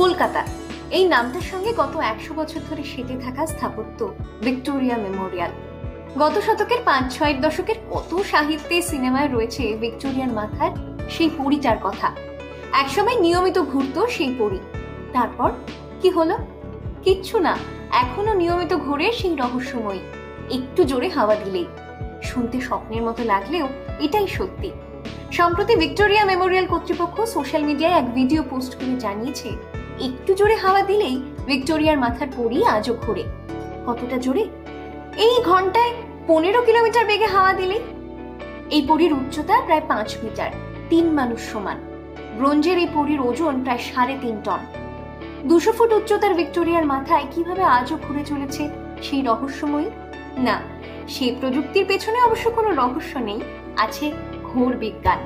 কলকাতা। এই নামটার সঙ্গে গত একশো বছর ধরে সেটে থাকা স্থাপত্য ভিক্টোরিয়া মেমোরিয়াল। গত শতকের পাঁচ, ছয়ের দশকের কত সাহিত্যে সিনেমায় রয়েছে ভিক্টোরিয়ার মাথার সেই পরিটার কথা। একসময় নিয়মিত ঘুরতো সেই পরি। তারপর কি হলো? কিচ্ছু না, এখনও নিয়মিত ঘুরে সেই রহস্যময়ী। একটু জোরে হাওয়া দিলেই। শুনতে স্বপ্নের মতো লাগলেও এটাই সত্যি। সম্প্রতি ভিক্টোরিয়া মেমোরিয়াল কর্তৃপক্ষ সোশ্যাল মিডিয়ায় এক ভিডিও পোস্ট করে জানিয়েছে একটু জোরে হাওয়া দিলেই ভিক্টোরিয়ার মাথার পরি আজও ঘোরে। কতটা জোরে? এই ঘন্টায় পনেরো কিলোমিটার বেগে হাওয়া দিলেই এই পরীর উচ্চতা প্রায় পাঁচ মিটার, তিন মানুষ সমান। ব্রোঞ্জের এই পরীর ওজন প্রায় সাড়ে তিন টন। দুশো ফুট উচ্চতার ভিক্টোরিয়ার মাথায় কীভাবে আজও ঘুরে চলেছে সেই রহস্যময়ী? না সেই প্রযুক্তির পেছনে অবশ্য কোনো রহস্য নেই, আছে ঘোর বিজ্ঞান।